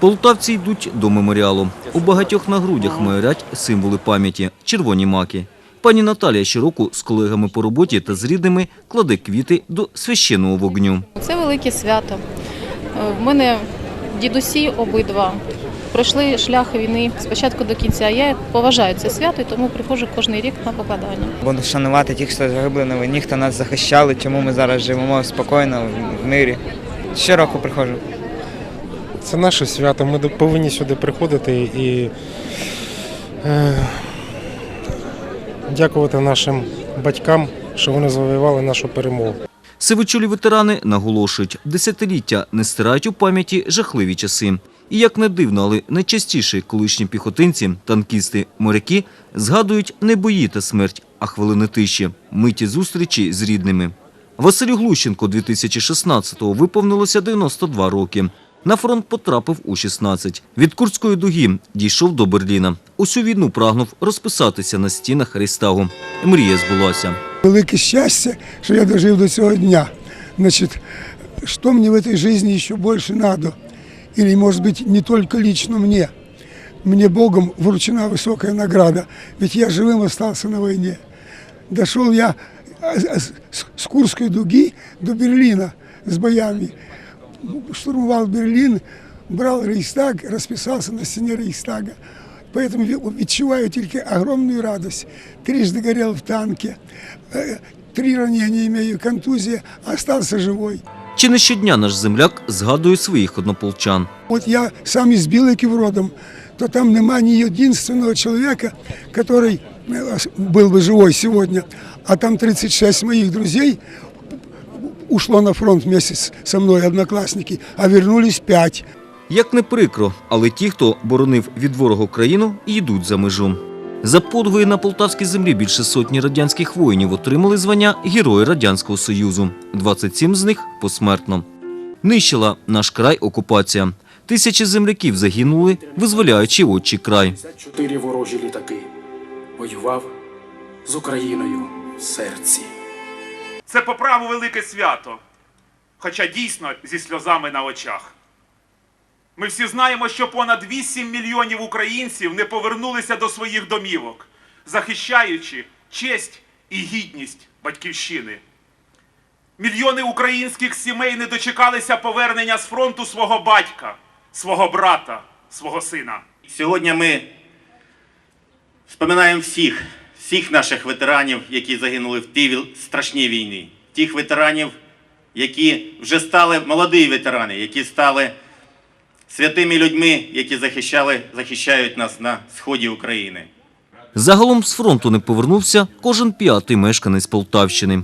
Полтавці йдуть до меморіалу. У багатьох на грудях майорять символи пам'яті – червоні маки. Пані Наталія щороку з колегами по роботі та з рідними кладе квіти до священного вогню. Це велике свято. Е, В мене дідусі обидва пройшли шлях війни спочатку до кінця. Я поважаю це свято, і тому приходжу кожен рік на покладання. Буду шанувати тих, хто загиблий на війні, хто нас захищали, чому ми зараз живемо спокійно в мирі. Щороку приходжу. Це наше свято. Ми повинні сюди приходити і е, дякувати нашим батькам, що вони завоювали нашу перемогу. Сивочолі ветерани наголошують, десятиліття не стирають у пам'яті жахливі часи. І як не дивно, але найчастіше колишні піхотинці, танкісти, моряки згадують не бої та смерть, а хвилини тиші, миті зустрічі з рідними. Василю Глущенко 2016-го виповнилося 92 роки. На фронт потрапив у 16. Від Курської дуги дійшов до Берліна. Усю війну прагнув розписатися на стінах Рейстагу. Мрія збулася. Велике щастя, що я дожив до цього дня. Значит, что мне в этой жизни еще больше надо? Или, может быть, не только лично мне. Мне Богом вручена высокая награда, ведь я живым остался на войне. Дошел я а, а, с с Курской дуги до Берлина с боями. Штурмовал Берлин, брал Рейхстаг, расписался на стене Рейхстага. Поэтому ве- відчуваю тільки огромную радость. Трижды горел в танке, э, три ранения имею, контузия, а остался живой. Чи не щодня наш земляк згадує своїх однополчан? Вот я сам из Біликів родом, то там нема ни единственного человека, который э, был бы живой сегодня. А там 36 моих друзей ушло на фронт вместе с- со мной, одноклассники, а вернулись пять. Як не прикро, але ті, хто боронив від ворога країну, йдуть за межу. За подвиги на полтавській землі більше сотні радянських воїнів отримали звання Герої Радянського Союзу. 27 з них посмертно. Нищила наш край окупація. Тисячі земляків загинули, визволяючи отчий край. Чотири ворожі літаки. Воював з Україною в серці. Це по праву велике свято, хоча дійсно зі сльозами на очах. Ми всі знаємо, що понад 8 мільйонів українців не повернулися до своїх домівок, захищаючи честь і гідність батьківщини. Мільйони українських сімей не дочекалися повернення з фронту свого батька, свого брата, свого сина. Сьогодні ми вспоминаємо всіх, всіх наших ветеранів, які загинули в тій страшній війні. Тих ветеранів, які вже стали молоді ветерани, які стали святими людьми, які захищали, захищають нас на сході України. Загалом з фронту не повернувся кожен п'ятий мешканець Полтавщини.